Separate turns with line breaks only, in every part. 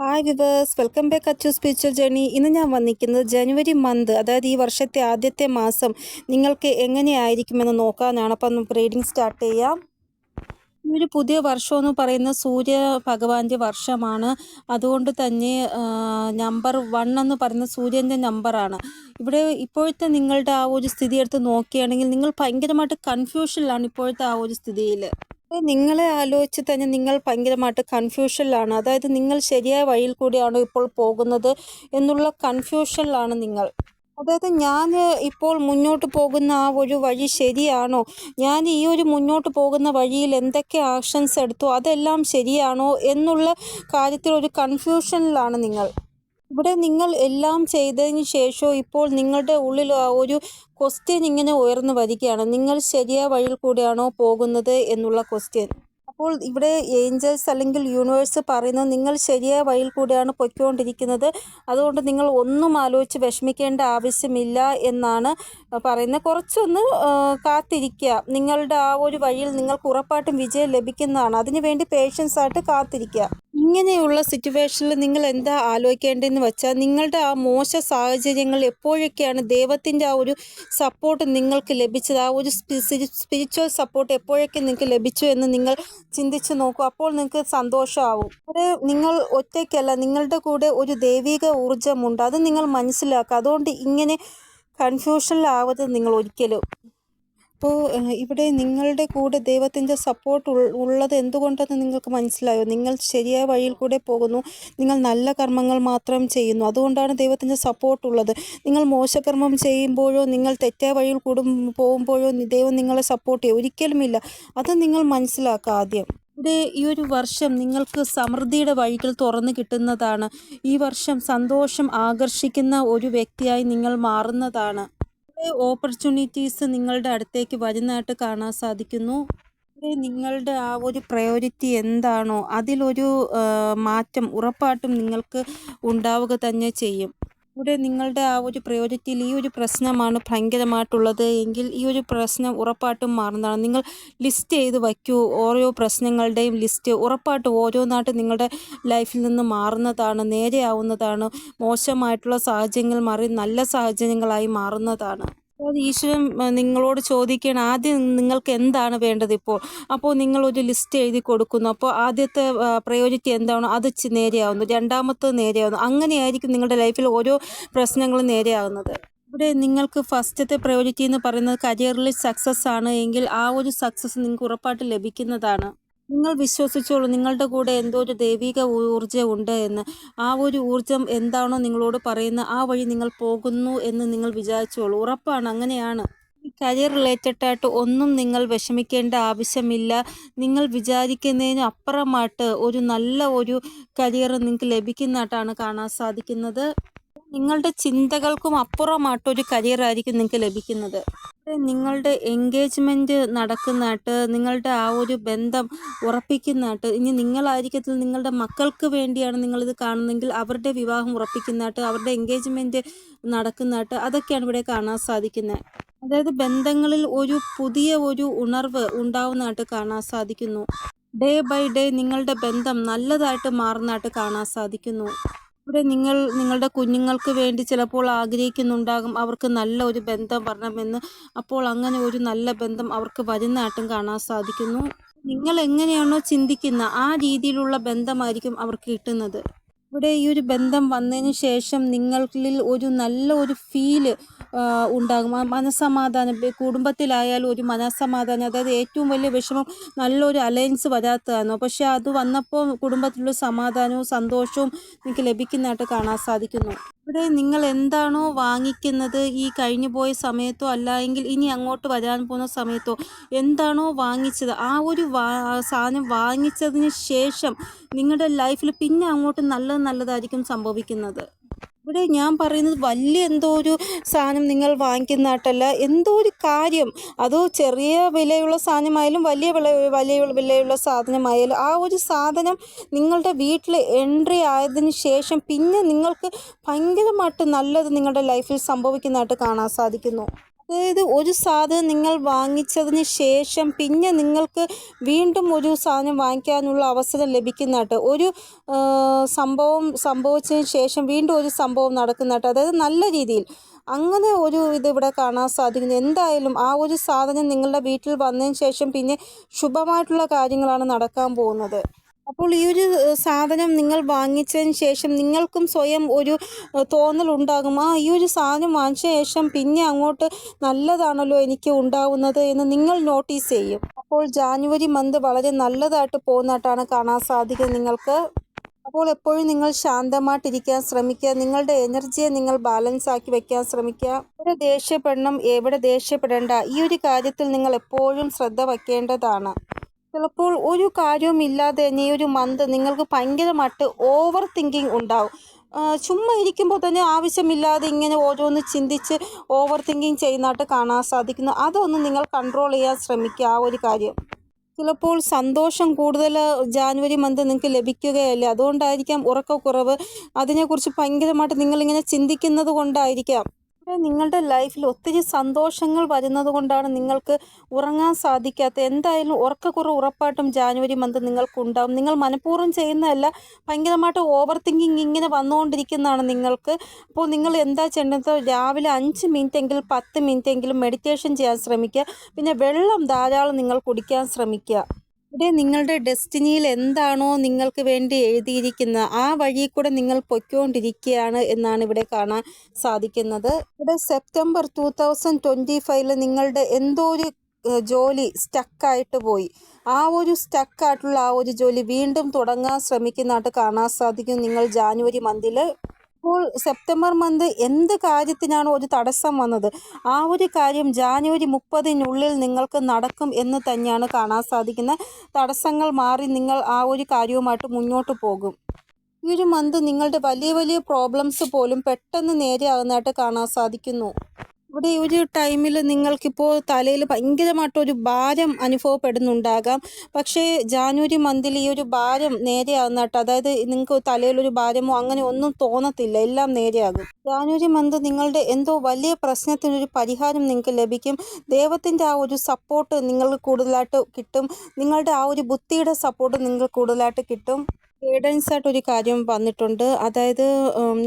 Hi viewers welcome back Achu spiritual journey ഇന്ന് ഞാൻ വന്നിരിക്കുന്നത് ജനുവരി മന്ത് അതായത് ഈ വർഷത്തെ ആദ്യത്തെ മാസം. നിങ്ങൾക്ക് എങ്ങനെയായിരിക്കുമെന്ന് നോക്കാനാണ്. അപ്പം റീഡിങ് സ്റ്റാർട്ട് ചെയ്യാം. ഒരു പുതിയ വർഷം എന്ന് പറയുന്ന സൂര്യ ഭഗവാന്റെ വർഷമാണ്. അതുകൊണ്ട് തന്നെ നമ്പർ വൺ എന്ന് പറയുന്ന സൂര്യന്റെ നമ്പറാണ് ഇവിടെ ഇപ്പോഴത്തെ നിങ്ങളുടെ ആ ഒരു സ്ഥിതി എടുത്ത് നോക്കുകയാണെങ്കിൽ നിങ്ങൾ ഭയങ്കരമായിട്ട് കൺഫ്യൂഷനിലാണ് ഇപ്പോഴത്തെ ആ ഒരു സ്ഥിതിയിൽ നിങ്ങളെ ആലോചിച്ച് തന്നെ നിങ്ങൾ ഭയങ്കരമായിട്ട് കൺഫ്യൂഷനിലാണ് അതായത് നിങ്ങൾ ശരിയായ വഴിയിൽ കൂടിയാണോ ഇപ്പോൾ പോകുന്നത് എന്നുള്ള കൺഫ്യൂഷനിലാണ് നിങ്ങൾ. അതായത് ഞാൻ ഇപ്പോൾ മുന്നോട്ട് പോകുന്ന ആ ഒരു വഴി ശരിയാണോ? ഞാൻ ഈ ഒരു മുന്നോട്ട് പോകുന്ന വഴിയിൽ എന്തൊക്കെ ആക്ഷൻസ് എടുത്തു? അതെല്ലാം ശരിയാണോ എന്നുള്ള കാര്യത്തിൽ ഒരു കൺഫ്യൂഷനിലാണ് നിങ്ങൾ. ഇവിടെ നിങ്ങൾ എല്ലാം ചെയ്തതിന് ശേഷം ഇപ്പോൾ നിങ്ങളുടെ ഉള്ളിൽ ഒരു ക്വസ്റ്റ്യൻ ഇങ്ങനെ ഉയർന്നു വരികയാണ്. നിങ്ങൾ ശരിയായ വഴിയിൽ കൂടിയാണോ പോകുന്നത് എന്നുള്ള ക്വസ്റ്റ്യൻ അപ്പോൾ ഇവിടെ ഏഞ്ചൽസ് അല്ലെങ്കിൽ യൂണിവേഴ്സ് പറയുന്നത് നിങ്ങൾ ശരിയായ വഴിയിൽ കൂടിയാണ് പൊയ്ക്കൊണ്ടിരിക്കുന്നത്. അതുകൊണ്ട് നിങ്ങൾ ഒന്നും ആലോചിച്ച് വിഷമിക്കേണ്ട ആവശ്യമില്ല എന്നാണ് പറയുന്നത്. കുറച്ചൊന്ന് കാത്തിരിക്കുക. നിങ്ങളുടെ ആ ഒരു വഴിയിൽ നിങ്ങൾക്ക് ഉറപ്പായിട്ടും വിജയം ലഭിക്കുന്നതാണ്. അതിനുവേണ്ടി പേഷ്യൻസ് ആയിട്ട് കാത്തിരിക്കുക. ഇങ്ങനെയുള്ള സിറ്റുവേഷനിൽ നിങ്ങൾ എന്താ ആലോചിക്കേണ്ടതെന്ന് വെച്ചാൽ നിങ്ങളുടെ ആ മോശ സാഹചര്യങ്ങൾ എപ്പോഴൊക്കെയാണ് ദൈവത്തിന്റെ ആ ഒരു സപ്പോർട്ട് നിങ്ങൾക്ക് ലഭിച്ചത്? ആ ഒരു സ്പിരിച്വൽ സപ്പോർട്ട് എപ്പോഴൊക്കെ നിങ്ങൾക്ക് ലഭിച്ചു എന്ന് നിങ്ങൾ ചിന്തിച്ച് നോക്കൂ. അപ്പോൾ നിങ്ങൾക്ക് സന്തോഷമാവും. അവിടെ നിങ്ങൾ ഒറ്റയ്ക്കല്ല നിങ്ങളുടെ കൂടെ ഒരു ദൈവിക ഊർജമുണ്ട്. അത് നിങ്ങൾ മനസ്സിലാക്കുക. അതുകൊണ്ട് ഇങ്ങനെ കൺഫ്യൂഷനിലാവരുത് നിങ്ങൾ ഒരിക്കലും. അപ്പോൾ ഇവിടെ നിങ്ങളുടെ കൂടെ ദൈവത്തിന്റെ സപ്പോർട്ട് ഉള്ളത് എന്തുകൊണ്ടെന്ന് നിങ്ങൾക്ക് മനസ്സിലായോ? നിങ്ങൾ ശരിയായ വഴിയിൽ കൂടെ പോകുന്നു. നിങ്ങൾ നല്ല കർമ്മങ്ങൾ മാത്രം ചെയ്യുന്നു. അതുകൊണ്ടാണ് ദൈവത്തിന്റെ സപ്പോർട്ട് ഉള്ളത്. നിങ്ങൾ മോശകർമ്മം ചെയ്യുമ്പോഴോ നിങ്ങൾ തെറ്റായ വഴിയിൽ കൂടും പോകുമ്പോഴോ ദൈവം നിങ്ങളെ സപ്പോർട്ട് ചെയ്യും. ഒരിക്കലുമില്ല. അത് നിങ്ങൾ മനസ്സിലാക്കുക ആദ്യം. ഇവിടെ ഈ ഒരു വർഷം നിങ്ങൾക്ക് സമൃദ്ധിയുടെ വഴികൾ തുറന്നു കിട്ടുന്നതാണ്. ഈ വർഷം സന്തോഷം ആകർഷിക്കുന്ന ഒരു വ്യക്തിയായി നിങ്ങൾ മാറുന്നതാണ്. ഓപ്പർച്യൂണിറ്റീസ് നിങ്ങളുടെ അടുത്തേക്ക് വരുന്നതായിട്ട് കാണാൻ സാധിക്കുന്നു. നിങ്ങളുടെ ആ ഒരു പ്രയോറിറ്റി എന്താണോ അതിലൊരു മാറ്റം ഉറപ്പായിട്ടും നിങ്ങൾക്ക് ഉണ്ടാവുക തന്നെ ചെയ്യും. ഇവിടെ നിങ്ങളുടെ ആ ഒരു പ്രയോജനത്തിൽ ഈ ഒരു പ്രശ്നമാണ് ഭയങ്കരമായിട്ടുള്ളത് എങ്കിൽ ഈ ഒരു പ്രശ്നം ഉറപ്പായിട്ടും മാറുന്നതാണ്. നിങ്ങൾ ലിസ്റ്റ് ചെയ്ത് വയ്ക്കൂ ഓരോ പ്രശ്നങ്ങളുടെയും ലിസ്റ്റ് ഉറപ്പായിട്ടും ഓരോന്നായിട്ട് നിങ്ങളുടെ ലൈഫിൽ നിന്ന് മാറുന്നതാണ് നേരെയാവുന്നതാണ് മോശമായിട്ടുള്ള സാഹചര്യങ്ങൾ മാറി നല്ല സാഹചര്യങ്ങളായി മാറുന്നതാണ്. ഈശ്വരൻ നിങ്ങളോട് ചോദിക്കുകയാണ് ആദ്യം നിങ്ങൾക്ക് എന്താണ് വേണ്ടത് ഇപ്പോൾ? അപ്പോൾ നിങ്ങൾ ഒരു ലിസ്റ്റ് എഴുതി കൊടുക്കുന്നു. അപ്പോൾ ആദ്യത്തെ പ്രയോറിറ്റി എന്താണോ അത് നേരെയാവുന്നു. രണ്ടാമത്തെ നേരെയാവുന്നു. അങ്ങനെയായിരിക്കും നിങ്ങളുടെ ലൈഫിൽ ഓരോ പ്രശ്നങ്ങളും നേരെയാവുന്നത്. ഇവിടെ നിങ്ങൾക്ക് ഫസ്റ്റത്തെ പ്രയോറിറ്റി എന്ന് പറയുന്നത് കരിയറിൽ സക്സസ് ആണ്. എങ്കിൽ ആ ഒരു സക്സസ് നിങ്ങൾക്ക് ഉറപ്പായിട്ട് ലഭിക്കുന്നതാണ്. നിങ്ങൾ വിശ്വസിച്ചോളൂ. നിങ്ങളുടെ കൂടെ എന്തോ ഒരു ദൈവിക ഊർജം ഉണ്ട് എന്ന്. ആ ഒരു ഊർജം എന്താണോ നിങ്ങളോട് പറയുന്ന ആ വഴി നിങ്ങൾ പോകുന്നു എന്ന് നിങ്ങൾ വിചാരിച്ചോളൂ. ഉറപ്പാണ് അങ്ങനെയാണ്. കരിയർ റിലേറ്റഡ് ആയിട്ട് ഒന്നും നിങ്ങൾ വിഷമിക്കേണ്ട ആവശ്യമില്ല. നിങ്ങൾ വിചാരിക്കുന്നതിന് അപ്പുറമായിട്ട് ഒരു നല്ല ഒരു കരിയർ നിങ്ങൾക്ക് ലഭിക്കുന്നതായിട്ടാണ് കാണാൻ സാധിക്കുന്നത്. നിങ്ങളുടെ ചിന്തകൾക്കും അപ്പുറമായിട്ടൊരു കരിയറായിരിക്കും നിങ്ങൾക്ക് ലഭിക്കുന്നത്. നിങ്ങളുടെ എൻഗേജ്മെന്റ് നടക്കുന്നതായിട്ട് നിങ്ങളുടെ ആ ഒരു ബന്ധം ഉറപ്പിക്കുന്നതായിട്ട് ഇനി നിങ്ങളായിരിക്കത്തിൽ നിങ്ങളുടെ മക്കൾക്ക് വേണ്ടിയാണ് നിങ്ങളിത് കാണുന്നതെങ്കിൽ അവരുടെ വിവാഹം ഉറപ്പിക്കുന്നതായിട്ട് അവരുടെ എൻഗേജ്മെന്റ് നടക്കുന്നതായിട്ട് അതൊക്കെയാണ് ഇവിടെ കാണാൻ സാധിക്കുന്നത് അതായത് ബന്ധങ്ങളിൽ ഒരു പുതിയ ഒരു ഉണർവ് ഉണ്ടാവുന്നതായിട്ട് കാണാൻ സാധിക്കുന്നു. ഡേ ബൈ ഡേ നിങ്ങളുടെ ബന്ധം നല്ലതായിട്ട് മാറുന്നതായിട്ട് കാണാൻ സാധിക്കുന്നു. ഇവിടെ നിങ്ങൾ നിങ്ങളുടെ കുഞ്ഞുങ്ങൾക്ക് വേണ്ടി ചിലപ്പോൾ ആഗ്രഹിക്കുന്നുണ്ടാകും അവർക്ക് നല്ല ഒരു ബന്ധം വരണമെന്ന്. അപ്പോൾ അങ്ങനെ ഒരു നല്ല ബന്ധം അവർക്ക് വരുന്നതായിട്ടും കാണാൻ സാധിക്കുന്നു. നിങ്ങൾ എങ്ങനെയാണോ ചിന്തിക്കുന്ന ആ രീതിയിലുള്ള ബന്ധമായിരിക്കും അവർക്ക് കിട്ടുന്നത്. ഇവിടെ ഈ ഒരു ബന്ധം വന്നതിന് ശേഷം നിങ്ങളിൽ ഒരു നല്ല ഒരു ഫീൽ ഉണ്ടാകും. മനസ്സമാധാനം കുടുംബത്തിലായാലും ഒരു മനസ്സമാധാനം അതായത് ഏറ്റവും വലിയ വിഷമം നല്ലൊരു അലയൻസ് വരാത്തതാണ്. പക്ഷെ അത് വന്നപ്പോൾ കുടുംബത്തിലുള്ള സമാധാനവും സന്തോഷവും നിങ്ങൾക്ക് ലഭിക്കുന്നതായിട്ട് കാണാൻ സാധിക്കുന്നു. ഇവിടെ നിങ്ങൾ എന്താണോ വാങ്ങിക്കുന്നത്? ഈ കഴിഞ്ഞു പോയ സമയത്തോ അല്ല എങ്കിൽ ഇനി അങ്ങോട്ട് വരാൻ പോകുന്ന സമയത്തോ എന്താണോ വാങ്ങിച്ചത്? ആ ഒരു സാധനം വാങ്ങിച്ചതിന് ശേഷം നിങ്ങളുടെ ലൈഫിൽ പിന്നെ അങ്ങോട്ട് നല്ല നല്ലതായിരിക്കും സംഭവിക്കുന്നത്. ഇവിടെ ഞാൻ പറയുന്നത് വലിയ എന്തോ ഒരു സാധനം നിങ്ങൾ വാങ്ങിക്കുന്നതായിട്ടല്ല എന്തോ ഒരു കാര്യം. അതോ ചെറിയ വിലയുള്ള സാധനമായാലും വലിയ വില വലിയ വിലയുള്ള സാധനമായാലും ആ ഒരു സാധനം നിങ്ങളുടെ വീട്ടിൽ എൻട്രി ആയതിന് ശേഷം പിന്നെ നിങ്ങൾക്ക് ഭയങ്കരമായിട്ട് നല്ലത് നിങ്ങളുടെ ലൈഫിൽ സംഭവിക്കുന്നതായിട്ട് കാണാൻ സാധിക്കുന്നു. അതായത് ഒരു സാധനം നിങ്ങൾ വാങ്ങിച്ചതിന് ശേഷം പിന്നെ നിങ്ങൾക്ക് വീണ്ടും ഒരു സാധനം വാങ്ങിക്കാനുള്ള അവസരം ലഭിക്കുന്നതായിട്ട്. ഒരു സംഭവം സംഭവിച്ചതിന് ശേഷം വീണ്ടും ഒരു സംഭവം നടക്കുന്നതായിട്ട്. അതായത് നല്ല രീതിയിൽ. അങ്ങനെ ഒരു ഇത് ഇവിടെ കാണാൻ സാധിക്കുന്നു. എന്തായാലും ആ ഒരു സാധനം നിങ്ങളുടെ വീട്ടിൽ വന്നതിന് ശേഷം പിന്നെ ശുഭമായിട്ടുള്ള കാര്യങ്ങളാണ് നടക്കാൻ പോകുന്നത്. അപ്പോൾ ഈ ഒരു സാധനം നിങ്ങൾ വാങ്ങിച്ചതിന് ശേഷം നിങ്ങൾക്കും സ്വയം ഒരു തോന്നൽ ഉണ്ടാകും. ആ ഈ ഒരു സാധനം വാങ്ങിച്ച ശേഷം പിന്നെ അങ്ങോട്ട് നല്ലതാണല്ലോ എനിക്ക് ഉണ്ടാവുന്നത് എന്ന് നിങ്ങൾ നോട്ടീസ് ചെയ്യും. അപ്പോൾ ജാനുവരി മന്ത് വളരെ നല്ലതായിട്ട് പോകുന്നതായിട്ടാണ് കാണാൻ സാധിക്കുന്നത് നിങ്ങൾക്ക്. അപ്പോൾ എപ്പോഴും നിങ്ങൾ ശാന്തമായിട്ടിരിക്കാൻ ശ്രമിക്കുക. നിങ്ങളുടെ എനർജിയെ നിങ്ങൾ ബാലൻസ് ആക്കി വെക്കാൻ ശ്രമിക്കുക. എവിടെ ദേഷ്യപ്പെടണം എവിടെ ദേഷ്യപ്പെടേണ്ട ഈ ഒരു കാര്യത്തിൽ നിങ്ങൾ എപ്പോഴും ശ്രദ്ധ വയ്ക്കേണ്ടതാണ്. ചിലപ്പോൾ ഒരു കാര്യവും ഇല്ലാതെ തന്നെ ഈ ഒരു മന്ത് നിങ്ങൾക്ക് ഭയങ്കരമായിട്ട് ഓവർ തിങ്കിങ് ഉണ്ടാവും. ചുമ്മാ ഇരിക്കുമ്പോൾ തന്നെ ആവശ്യമില്ലാതെ ഇങ്ങനെ ഓരോന്ന് ചിന്തിച്ച് ഓവർ തിങ്കിങ് ചെയ്യുന്നതായിട്ട് കാണാൻ സാധിക്കുന്നു. അതൊന്ന് നിങ്ങൾ കൺട്രോൾ ചെയ്യാൻ ശ്രമിക്കുക ആ ഒരു കാര്യം. ചിലപ്പോൾ സന്തോഷം കൂടുതൽ ജാനുവരി മന്ത് നിങ്ങൾക്ക് ലഭിക്കുകയല്ല? അതുകൊണ്ടായിരിക്കാം ഉറക്കക്കുറവ്. അതിനെക്കുറിച്ച് ഭയങ്കരമായിട്ട് നിങ്ങളിങ്ങനെ ചിന്തിക്കുന്നത് കൊണ്ടായിരിക്കാം. നിങ്ങളുടെ ലൈഫിൽ ഒത്തിരി സന്തോഷങ്ങൾ വരുന്നത് കൊണ്ടാണ് നിങ്ങൾക്ക് ഉറങ്ങാൻ സാധിക്കാത്ത എന്തായാലും ഉറക്കക്കുറവ് ഉറപ്പായിട്ടും ജാനുവരി മന്ത് നിങ്ങൾക്കുണ്ടാവും. നിങ്ങൾ മനഃപൂർവം ചെയ്യുന്നതല്ല ഭയങ്കരമായിട്ട് ഓവർ തിങ്കിങ് ഇങ്ങനെ വന്നുകൊണ്ടിരിക്കുന്നതാണ് നിങ്ങൾക്ക്. അപ്പോൾ നിങ്ങൾ എന്താ ചെയ്യേണ്ടത്? രാവിലെ അഞ്ച് മിനിറ്റ് എങ്കിലും പത്ത് മിനിറ്റ് എങ്കിലും മെഡിറ്റേഷൻ ചെയ്യാൻ ശ്രമിക്കുക. പിന്നെ വെള്ളം ധാരാളം നിങ്ങൾ കുടിക്കാൻ ശ്രമിക്കുക. ഇവിടെ നിങ്ങളുടെ ഡെസ്റ്റിനിയിൽ എന്താണോ നിങ്ങൾക്ക് വേണ്ടി എഴുതിയിരിക്കുന്നത് ആ വഴി കൂടെ നിങ്ങൾ പൊയ്ക്കൊണ്ടിരിക്കുകയാണ് എന്നാണ് ഇവിടെ കാണാൻ സാധിക്കുന്നത്. ഇവിടെ സെപ്റ്റംബർ ടു തൗസൻഡ് ട്വന്റി ഫൈവിൽ നിങ്ങളുടെ എന്തോ ഒരു ജോലി സ്റ്റക്കായിട്ട് പോയി. ആ ഒരു സ്റ്റക്കായിട്ടുള്ള ആ ഒരു ജോലി വീണ്ടും തുടങ്ങാൻ ശ്രമിക്കുന്നതായിട്ട് കാണാൻ സാധിക്കും. നിങ്ങൾ ജാനുവരി മന്തിൽ ഇപ്പോൾ സെപ്റ്റംബർ മന്ത് എന്ത് കാര്യത്തിനാണോ ഒരു തടസ്സം വന്നത്? ആ ഒരു കാര്യം ജാനുവരി മുപ്പതിനുള്ളിൽ നിങ്ങൾക്ക് നടക്കും എന്ന് തന്നെയാണ് കാണാൻ സാധിക്കുന്നത് തടസ്സങ്ങൾ മാറി നിങ്ങൾ ആ ഒരു കാര്യവുമായിട്ട് മുന്നോട്ട് പോകും. ഈ ഒരു മന്ത് നിങ്ങളുടെ വലിയ വലിയ പ്രോബ്ലംസ് പോലും പെട്ടെന്ന് നേരെയാകുന്നതായിട്ട് കാണാൻ സാധിക്കുന്നു. ഇവിടെ ഒരു ടൈമിൽ നിങ്ങൾക്കിപ്പോൾ തലയിൽ ഭയങ്കരമായിട്ടൊരു ഭാരം അനുഭവപ്പെടുന്നുണ്ടാകാം. പക്ഷേ ജാനുവരി മന്തിൽ ഈ ഒരു ഭാരം നേരെയാകുന്നതായിട്ട് അതായത് നിങ്ങൾക്ക് തലയിലൊരു ഭാരമോ അങ്ങനെ ഒന്നും തോന്നത്തില്ല. എല്ലാം നേരെയാകും. ജാനുവരി മന്ത് നിങ്ങളുടെ എന്തോ വലിയ പ്രശ്നത്തിനൊരു പരിഹാരം നിങ്ങൾക്ക് ലഭിക്കും. ദൈവത്തിന്റെ ആ ഒരു സപ്പോർട്ട് നിങ്ങൾക്ക് കൂടുതലായിട്ട് കിട്ടും. നിങ്ങളുടെ ആ ഒരു ബുദ്ധിയുടെ സപ്പോർട്ട് നിങ്ങൾക്ക് കൂടുതലായിട്ട് കിട്ടും. ഗൈഡൻസ് ആയിട്ട് ഒരു കാര്യം വന്നിട്ടുണ്ട്. അതായത്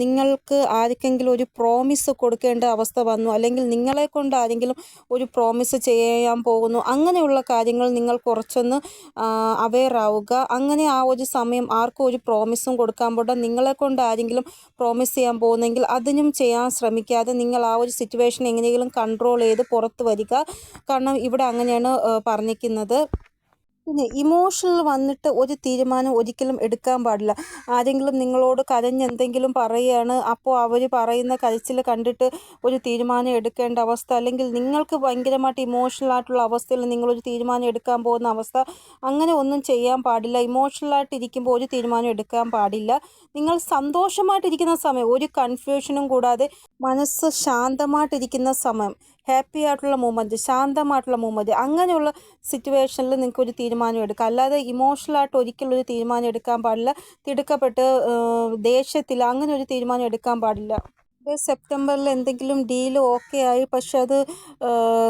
നിങ്ങൾക്ക് ആർക്കെങ്കിലും ഒരു പ്രോമിസ് കൊടുക്കേണ്ട അവസ്ഥ വന്നു അല്ലെങ്കിൽ നിങ്ങളെ കൊണ്ട് ആരെങ്കിലും ഒരു പ്രോമിസ് ചെയ്യാൻ പോകുന്നു അങ്ങനെയുള്ള കാര്യങ്ങൾ നിങ്ങൾ കുറച്ചൊന്ന് അവെയർ ആവുക. അങ്ങനെ ആ ഒരു സമയം ആർക്കും ഒരു പ്രോമിസും കൊടുക്കാൻ പോട്ടെ നിങ്ങളെ കൊണ്ട് ആരെങ്കിലും പ്രോമിസ് ചെയ്യാൻ പോകുന്നെങ്കിൽ അതിനും ചെയ്യാൻ ശ്രമിക്കാതെ നിങ്ങൾ ആ ഒരു സിറ്റുവേഷൻ എങ്ങനെയെങ്കിലും കൺട്രോൾ ചെയ്ത് പുറത്ത് വരിക. കാരണം ഇവിടെ അങ്ങനെയാണ് പറഞ്ഞിരിക്കുന്നത്. പിന്നെ ഇമോഷണൽ വന്നിട്ട് ഒരു തീരുമാനം ഒരിക്കലും എടുക്കാൻ പാടില്ല. ആരെങ്കിലും നിങ്ങളോട് കരഞ്ഞെന്തെങ്കിലും പറയുകയാണ് അപ്പോൾ അവർ പറയുന്ന കരച്ചിൽ കണ്ടിട്ട് ഒരു തീരുമാനം എടുക്കേണ്ട അവസ്ഥ അല്ലെങ്കിൽ നിങ്ങൾക്ക് ഭയങ്കരമായിട്ട് ഇമോഷണൽ ആയിട്ടുള്ള അവസ്ഥയിൽ നിങ്ങളൊരു തീരുമാനം എടുക്കാൻ പോകുന്ന അവസ്ഥ അങ്ങനെ ഒന്നും ചെയ്യാൻ പാടില്ല. ഇമോഷണൽ ആയിട്ട് ഇരിക്കുമ്പോൾ ഒരു തീരുമാനം എടുക്കാൻ പാടില്ല. നിങ്ങൾ സന്തോഷമായിട്ടിരിക്കുന്ന സമയം ഒരു കൺഫ്യൂഷനും കൂടാതെ മനസ്സ് ശാന്തമായിട്ടിരിക്കുന്ന സമയം. ഹാപ്പി ആയിട്ടുള്ള മൂമെന്റ് ശാന്തമായിട്ടുള്ള മൂമെന്റ് അങ്ങനെയുള്ള സിറ്റുവേഷനിൽ നിങ്ങൾക്ക് ഒരു തീരുമാനം എടുക്കാം. അല്ലാതെ ഇമോഷണലായിട്ട് ഒരിക്കലും ഒരു തീരുമാനം എടുക്കാൻ പാടില്ല തിടുക്കപ്പെട്ട് ദേഷ്യത്തിൽ അങ്ങനെ ഒരു തീരുമാനം എടുക്കാൻ പാടില്ല. സെപ്റ്റംബറിൽ എന്തെങ്കിലും ഡീൽ ഓക്കെ ആയി പക്ഷെ അത്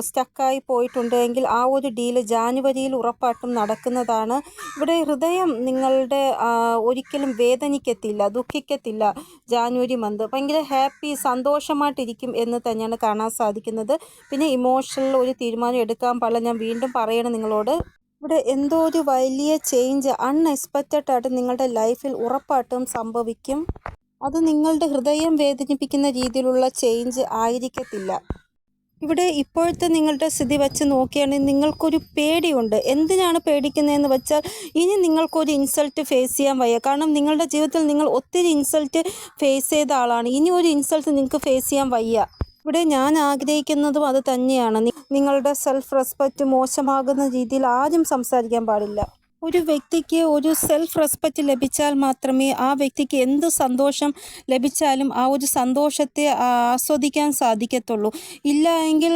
സ്റ്റക്കായി പോയിട്ടുണ്ടെങ്കിൽ ആ ഒരു ഡീൽ ജാനുവരിയിൽ ഉറപ്പായിട്ടും നടക്കുന്നതാണ്. ഇവിടെ ഹൃദയം നിങ്ങളുടെ ഒരിക്കലും വേദനിക്കത്തില്ല ദുഃഖിക്കത്തില്ല ജാനുവരി മന്ത്. ഭയങ്കര ഹാപ്പി സന്തോഷമായിട്ടിരിക്കും എന്ന് തന്നെയാണ് കാണാൻ സാധിക്കുന്നത്. പിന്നെ ഇമോഷണൽ ഒരു തീരുമാനം എടുക്കാൻ പാടില്ല. ഞാൻ വീണ്ടും പറയണം നിങ്ങളോട്. ഇവിടെ എന്തോ ഒരു വലിയ ചേഞ്ച് അൺഎക്സ്പെക്റ്റഡ് ആയിട്ട് നിങ്ങളുടെ ലൈഫിൽ ഉറപ്പായിട്ടും സംഭവിക്കും. അത് നിങ്ങളുടെ ഹൃദയം വേദനിപ്പിക്കുന്ന രീതിയിലുള്ള ചേഞ്ച് ആയിരിക്കത്തില്ല. ഇവിടെ ഇപ്പോഴത്തെ നിങ്ങളുടെ സ്ഥിതി വെച്ച് നോക്കുകയാണെങ്കിൽ നിങ്ങൾക്കൊരു പേടിയുണ്ട്. എന്തിനാണ് പേടിക്കുന്നതെന്ന് വെച്ചാൽ ഇനി നിങ്ങൾക്കൊരു ഇൻസൾട്ട് ഫേസ് ചെയ്യാൻ വയ്യ. കാരണം നിങ്ങളുടെ ജീവിതത്തിൽ നിങ്ങൾ ഒത്തിരി ഇൻസൾട്ട് ഫേസ് ചെയ്ത ആളാണ്. ഇനി ഒരു ഇൻസൾട്ട് നിങ്ങൾക്ക് ഫേസ് ചെയ്യാൻ വയ്യ. ഇവിടെ ഞാൻ ആഗ്രഹിക്കുന്നതും അത് തന്നെയാണ്. നിങ്ങളുടെ സെൽഫ് റെസ്പെക്റ്റ് മോശമാകുന്ന രീതിയിൽ ആരും സംസാരിക്കാൻ പാടില്ല. ഒരു വ്യക്തിക്ക് ഒരു സെൽഫ് റെസ്പെക്റ്റ് ലഭിച്ചാൽ മാത്രമേ ആ വ്യക്തിക്ക് എന്ത് സന്തോഷം ലഭിച്ചാലും ആ ഒരു സന്തോഷത്തെ ആസ്വദിക്കാൻ സാധിക്കത്തുള്ളൂ. ഇല്ല എങ്കിൽ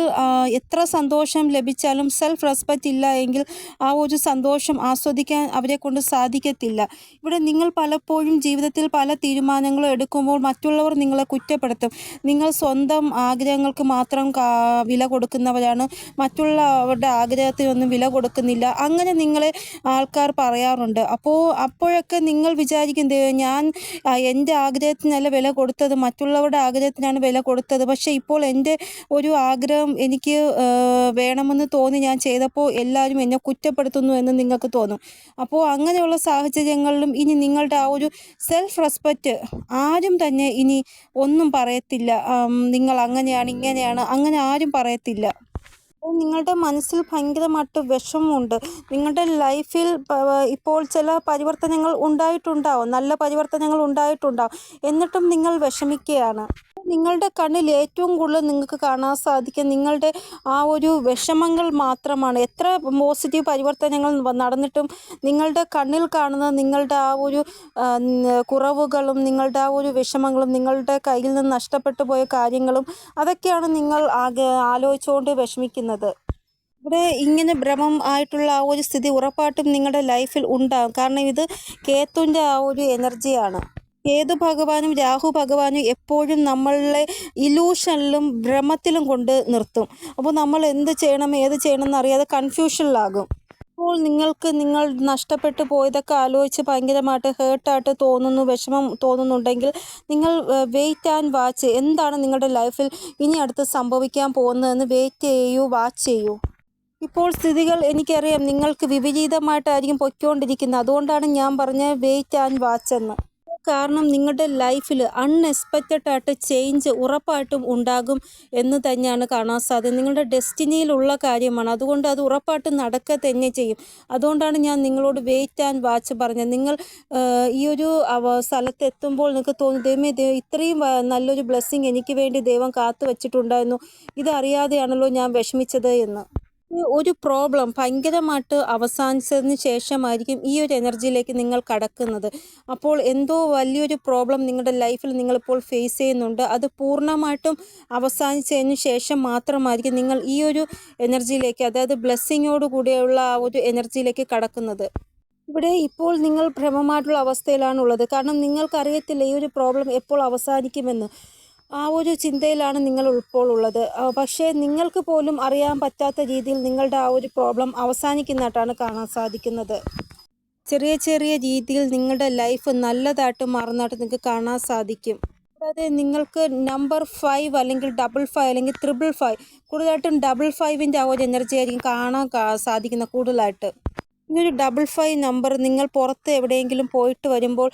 എത്ര സന്തോഷം ലഭിച്ചാലും സെൽഫ് റെസ്പെക്റ്റ് ഇല്ല എങ്കിൽ ആ ഒരു സന്തോഷം ആസ്വദിക്കാൻ അവരെ കൊണ്ട് സാധിക്കത്തില്ല. ഇവിടെ നിങ്ങൾ പലപ്പോഴും ജീവിതത്തിൽ പല തീരുമാനങ്ങളും എടുക്കുമ്പോൾ മറ്റുള്ളവർ നിങ്ങളെ കുറ്റപ്പെടുത്തും. നിങ്ങൾ സ്വന്തം ആഗ്രഹങ്ങൾക്ക് മാത്രം വില കൊടുക്കുന്നവരാണ്. മറ്റുള്ളവരുടെ ആഗ്രഹത്തിനൊന്നും വില കൊടുക്കുന്നില്ല. അങ്ങനെ നിങ്ങളെ ആൾക്കാർ ആൾക്കാർ പറയാറുണ്ട്. അപ്പോൾ അപ്പോഴൊക്കെ നിങ്ങൾ വിചാരിക്കും ഞാൻ എന്റെ ആഗ്രഹത്തിനല്ല വില കൊടുത്തത് മറ്റുള്ളവരുടെ ആഗ്രഹത്തിനാണ് വില കൊടുത്തത്. പക്ഷേ ഇപ്പോൾ എന്റെ ഒരു ആഗ്രഹം എനിക്ക് വേണമെന്ന് തോന്നി ഞാൻ ചെയ്തപ്പോൾ എല്ലാവരും എന്നെ കുറ്റപ്പെടുത്തുന്നു എന്ന് നിങ്ങൾക്ക് തോന്നും. അപ്പോൾ അങ്ങനെയുള്ള സാഹചര്യങ്ങളിലും ഇനി നിങ്ങളുടെ ആ ഒരു സെൽഫ് റെസ്പെക്റ്റ് ആരും തന്നെ ഇനി ഒന്നും പറയത്തില്ല. നിങ്ങൾ അങ്ങനെയാണ് ഇങ്ങനെയാണ് അങ്ങനെ ആരും പറയത്തില്ല. നിങ്ങളുടെ മനസ്സിൽ ഭയങ്കരമായിട്ട് വിഷമമുണ്ട്. നിങ്ങളുടെ ലൈഫിൽ ഇപ്പോൾ ചില പരിവർത്തനങ്ങൾ ഉണ്ടായിട്ടുണ്ടാവും. നല്ല പരിവർത്തനങ്ങൾ ഉണ്ടായിട്ടുണ്ടാവും. എന്നിട്ടും നിങ്ങൾ വിഷമിക്കുകയാണ്. നിങ്ങളുടെ കണ്ണിൽ ഏറ്റവും കൂടുതൽ നിങ്ങൾക്ക് കാണാൻ സാധിക്കും. നിങ്ങളുടെ ആ ഒരു വിഷമങ്ങൾ മാത്രമാണ്. എത്ര പോസിറ്റീവ് പരിവർത്തനങ്ങൾ നടന്നിട്ടും നിങ്ങളുടെ കണ്ണിൽ കാണുന്ന നിങ്ങളുടെ ആ ഒരു കുറവുകളും നിങ്ങളുടെ ആ ഒരു വിഷമങ്ങളും നിങ്ങളുടെ കയ്യിൽ നിന്ന് നഷ്ടപ്പെട്ടു പോയ കാര്യങ്ങളും അതൊക്കെയാണ് നിങ്ങൾ ആകെ ആലോചിച്ചുകൊണ്ട് വിഷമിക്കുന്നത്. ഇവിടെ ഇങ്ങനെ ഭ്രമം ആയിട്ടുള്ള ആ ഒരു സ്ഥിതി ഉറപ്പായിട്ടും നിങ്ങളുടെ ലൈഫിൽ ഉണ്ടാകും. കാരണം ഇത് കേത്തുന്റെ ആ ഒരു എനർജിയാണ്. ഏതു ഭഗവാനും രാഹു ഭഗവാനും എപ്പോഴും നമ്മളെ ഇലൂഷനിലും ഭ്രമത്തിലും കൊണ്ട് നിർത്തും. അപ്പോൾ നമ്മൾ എന്ത് ചെയ്യണം ഏത് ചെയ്യണം എന്നറിയാതെ കൺഫ്യൂഷനിലാകും അപ്പോൾ നിങ്ങൾക്ക് നിങ്ങൾ നഷ്ടപ്പെട്ടു പോയതൊക്കെ ആലോചിച്ച് ഭയങ്കരമായിട്ട് ഹേർട്ടായിട്ട് തോന്നുന്നു വിഷമം തോന്നുന്നുണ്ടെങ്കിൽ നിങ്ങൾ വെയിറ്റ് ആൻഡ് വാച്ച് എന്താണ് നിങ്ങളുടെ ലൈഫിൽ ഇനി അടുത്ത് സംഭവിക്കാൻ പോകുന്നതെന്ന് വെയിറ്റ് ചെയ്യൂ വാച്ച് ചെയ്യൂ. ഇപ്പോൾ സ്ഥിതികൾ എനിക്കറിയാം നിങ്ങൾക്ക് വിപരീതമായിട്ടായിരിക്കും പൊയ്ക്കൊണ്ടിരിക്കുന്നത്. അതുകൊണ്ടാണ് ഞാൻ പറഞ്ഞ വെയിറ്റ് ആൻഡ് വാച്ച് എന്ന്. കാരണം നിങ്ങളുടെ ലൈഫിൽ അൺഎക്സ്പെക്റ്റഡ് ആയിട്ട് ചേഞ്ച് ഉറപ്പായിട്ടും ഉണ്ടാകും എന്ന് തന്നെയാണ് കാണാൻ സാധ്യത. നിങ്ങളുടെ ഡെസ്റ്റിനിയിലുള്ള കാര്യമാണ്. അതുകൊണ്ട് അത് ഉറപ്പായിട്ടും നടക്കുക തന്നെ ചെയ്യും. അതുകൊണ്ടാണ് ഞാൻ നിങ്ങളോട് വെയിറ്റ് ആൻഡ് വാച്ച് പറഞ്ഞത്. നിങ്ങൾ ഈ ഒരു സ്ഥലത്ത് എത്തുമ്പോൾ നിങ്ങൾക്ക് തോന്നി ദൈവമേ ദൈവം ഇത്രയും നല്ലൊരു ബ്ലെസ്സിങ് എനിക്ക് വേണ്ടി ദൈവം കാത്തു വച്ചിട്ടുണ്ടായിരുന്നു ഇതറിയാതെയാണല്ലോ ഞാൻ വിഷമിച്ചത് എന്ന്. ഒരു പ്രോബ്ലം ഭയങ്കരമായിട്ട് അവസാനിച്ചതിന് ശേഷമായിരിക്കും ഈ ഒരു എനർജിയിലേക്ക് നിങ്ങൾ കടക്കുന്നത്. അപ്പോൾ എന്തോ വലിയൊരു പ്രോബ്ലം നിങ്ങളുടെ ലൈഫിൽ നിങ്ങളിപ്പോൾ ഫേസ് ചെയ്യുന്നുണ്ട്. അത് പൂർണമായിട്ടും അവസാനിച്ചതിന് ശേഷം മാത്രമായിരിക്കും നിങ്ങൾ ഈ ഒരു എനർജിയിലേക്ക് അതായത് ബ്ലെസ്സിങ്ങോട് കൂടിയുള്ള ആ ഒരു എനർജിയിലേക്ക് കടക്കുന്നത്. ഇവിടെ ഇപ്പോൾ നിങ്ങൾ ഭ്രമമായിട്ടുള്ള അവസ്ഥയിലാണുള്ളത്. കാരണം നിങ്ങൾക്കറിയത്തില്ല ഈ ഒരു പ്രോബ്ലം എപ്പോൾ അവസാനിക്കുമെന്ന്. ആ ഒരു ചിന്തയിലാണ് നിങ്ങൾ ഇപ്പോൾ ഉള്ളത്. പക്ഷേ നിങ്ങൾക്ക് പോലും അറിയാൻ പറ്റാത്ത രീതിയിൽ നിങ്ങളുടെ ആ ഒരു പ്രോബ്ലം അവസാനിക്കുന്നതായിട്ടാണ് കാണാൻ സാധിക്കുന്നത്. ചെറിയ ചെറിയ രീതിയിൽ നിങ്ങളുടെ ലൈഫ് നല്ലതായിട്ട് മാറുന്നതായിട്ട് നിങ്ങൾക്ക് കാണാൻ സാധിക്കും. കൂടാതെ നിങ്ങൾക്ക് നമ്പർ ഫൈവ് അല്ലെങ്കിൽ ഡബിൾ ഫൈവ് അല്ലെങ്കിൽ ത്രിബിൾ ഫൈവ് കൂടുതലായിട്ടും ഡബിൾ ഫൈവിന്റെ ആ ഒരു എനർജി ആയിരിക്കും കാണാൻ സാധിക്കുന്ന കൂടുതലായിട്ട്. ഇങ്ങനൊരു ഡബിൾ ഫൈവ് നമ്പർ നിങ്ങൾ പുറത്ത് എവിടെയെങ്കിലും പോയിട്ട് വരുമ്പോൾ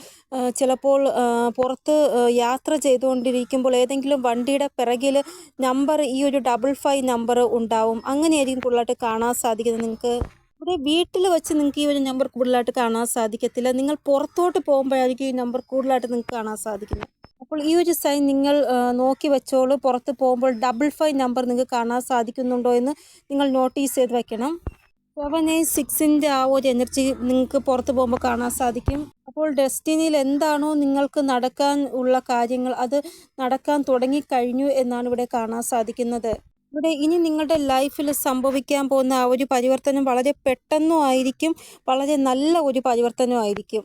ചിലപ്പോൾ പുറത്ത് യാത്ര ചെയ്തുകൊണ്ടിരിക്കുമ്പോൾ ഏതെങ്കിലും വണ്ടിയുടെ പിറകിൽ നമ്പർ ഈ ഒരു ഡബിൾ ഫൈവ് നമ്പർ ഉണ്ടാവും. അങ്ങനെയായിരിക്കും കൂടുതലായിട്ട് കാണാൻ സാധിക്കുന്നത്. നിങ്ങൾക്ക് ഇവിടെ വീട്ടിൽ വെച്ച് നിങ്ങൾക്ക് ഈ ഒരു നമ്പർ കൂടുതലായിട്ട് കാണാൻ സാധിക്കത്തില്ല. നിങ്ങൾ പുറത്തോട്ട് പോകുമ്പോഴായിരിക്കും ഈ നമ്പർ കൂടുതലായിട്ട് നിങ്ങൾക്ക് കാണാൻ സാധിക്കുന്നത്. അപ്പോൾ ഈ ഒരു സൈൻ നിങ്ങൾ നോക്കി വെച്ചോളൂ. പുറത്ത് പോകുമ്പോൾ ഡബിൾ ഫൈവ് നമ്പർ നിങ്ങൾക്ക് കാണാൻ സാധിക്കുന്നുണ്ടോ എന്ന് നിങ്ങൾ നോട്ടീസ് ചെയ്ത് വെക്കണം. സെവൻ എയ്റ്റ് സിക്സിന്റെ ആ ഒരു എനർജി നിങ്ങൾക്ക് പുറത്ത് പോകുമ്പോൾ കാണാൻ സാധിക്കും. അപ്പോൾ ഡെസ്റ്റിനിയിൽ എന്താണോ നിങ്ങൾക്ക് നടക്കാൻ ഉള്ള കാര്യങ്ങൾ അത് നടക്കാൻ തുടങ്ങിക്കഴിഞ്ഞു എന്നാണ് ഇവിടെ കാണാൻ സാധിക്കുന്നത്. ഇവിടെ ഇനി നിങ്ങളുടെ ലൈഫിൽ സംഭവിക്കാൻ പോകുന്ന ആ ഒരു പരിവർത്തനം വളരെ പെട്ടെന്നും ആയിരിക്കും വളരെ നല്ല ഒരു പരിവർത്തനമായിരിക്കും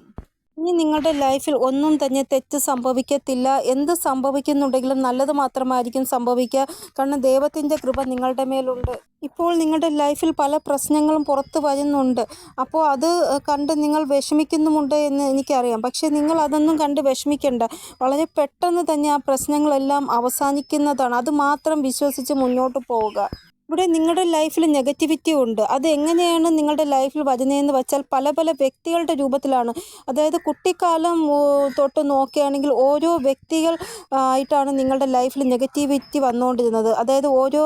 ഇനി നിങ്ങളുടെ ലൈഫിൽ ഒന്നും തന്നെ തെറ്റ് സംഭവിക്കത്തില്ല. എന്ത് സംഭവിക്കുന്നുണ്ടെങ്കിലും നല്ലത് മാത്രമായിരിക്കും സംഭവിക്കുക. കാരണം ദൈവത്തിന്റെ കൃപ നിങ്ങളുടെ മേലുണ്ട്. ഇപ്പോൾ നിങ്ങളുടെ ലൈഫിൽ പല പ്രശ്നങ്ങളും പുറത്തു വരുന്നുണ്ട്. അപ്പോൾ അത് കണ്ട് നിങ്ങൾ വിഷമിക്കുന്നുമുണ്ട് എന്ന് എനിക്കറിയാം. പക്ഷേ നിങ്ങൾ അതൊന്നും കണ്ട് വിഷമിക്കേണ്ട. വളരെ പെട്ടെന്ന് തന്നെ ആ പ്രശ്നങ്ങളെല്ലാം അവസാനിക്കുന്നതാണ്. അത് മാത്രം വിശ്വസിച്ച് മുന്നോട്ട് പോവുക. ഇവിടെ നിങ്ങളുടെ ലൈഫിൽ നെഗറ്റിവിറ്റി ഉണ്ട്. അത് എങ്ങനെയാണ് നിങ്ങളുടെ ലൈഫിൽ വരുന്നതെന്ന് വെച്ചാൽ പല പല വ്യക്തികളുടെ രൂപത്തിലാണ്. അതായത് കുട്ടിക്കാലം തൊട്ട് നോക്കുകയാണെങ്കിൽ ഓരോ വ്യക്തികൾ ആയിട്ടാണ് നിങ്ങളുടെ ലൈഫിൽ നെഗറ്റിവിറ്റി വന്നുകൊണ്ടിരുന്നത്. അതായത് ഓരോ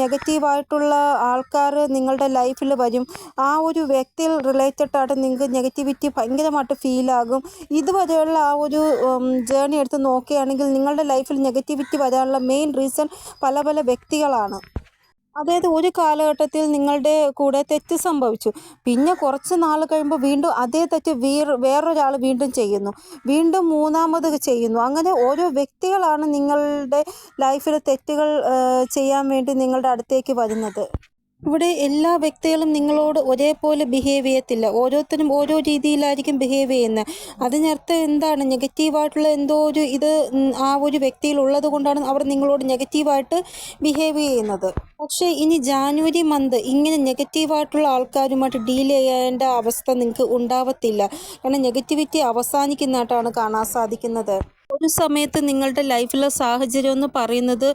നെഗറ്റീവായിട്ടുള്ള ആൾക്കാർ നിങ്ങളുടെ ലൈഫിൽ വരും. ആ ഒരു വ്യക്തിയിൽ റിലേറ്റഡ് ആയിട്ട് നിങ്ങൾക്ക് നെഗറ്റിവിറ്റി ഭയങ്കരമായിട്ട് ഫീലാകും ഇതുവരെയുള്ള ആ ഒരു ജേണി എടുത്ത് നോക്കുകയാണെങ്കിൽ നിങ്ങളുടെ ലൈഫിൽ നെഗറ്റിവിറ്റി വരാനുള്ള മെയിൻ റീസൺ പല പല വ്യക്തികളാണ്. അതായത് ഒരു കാലഘട്ടത്തിൽ നിങ്ങളുടെ കൂടെ തെറ്റ് സംഭവിച്ചു. പിന്നെ കുറച്ച് നാൾ കഴിയുമ്പോൾ വീണ്ടും അതേ തെറ്റ് വീർ വേറൊരാൾ വീണ്ടും ചെയ്യുന്നു. വീണ്ടും മൂന്നാമത് ചെയ്യുന്നു. അങ്ങനെ ഓരോ വ്യക്തികളാണ് നിങ്ങളുടെ ലൈഫിൽ തെറ്റുകൾ ചെയ്യാൻ വേണ്ടി നിങ്ങളുടെ അടുത്തേക്ക് വരുന്നത്. ഇവിടെ എല്ലാ വ്യക്തികളും നിങ്ങളോട് ഒരേപോലെ ബിഹേവ് ചെയ്യത്തില്ല. ഓരോരുത്തരും ഓരോ രീതിയിലായിരിക്കും ബിഹേവ് ചെയ്യുന്നത്. അതിനർത്ഥം എന്താണ്? നെഗറ്റീവായിട്ടുള്ള എന്തോ ഒരു ഇത് ആ ഒരു വ്യക്തിയിൽ ഉള്ളത് കൊണ്ടാണ് അവർ നിങ്ങളോട് നെഗറ്റീവായിട്ട് ബിഹേവ് ചെയ്യുന്നത്. പക്ഷേ ഇനി ജാനുവരി മന്ത് ഇങ്ങനെ നെഗറ്റീവായിട്ടുള്ള ആൾക്കാരുമായിട്ട് ഡീൽ ചെയ്യേണ്ട അവസ്ഥ നിങ്ങൾക്ക് ഉണ്ടാവത്തില്ല. കാരണം നെഗറ്റിവിറ്റി അവസാനിക്കുന്നതായിട്ടാണ് കാണാൻ സാധിക്കുന്നത്. ഒരു സമയത്ത് നിങ്ങളുടെ ലൈഫിലെ സാഹചര്യം എന്ന് പറയുന്നത്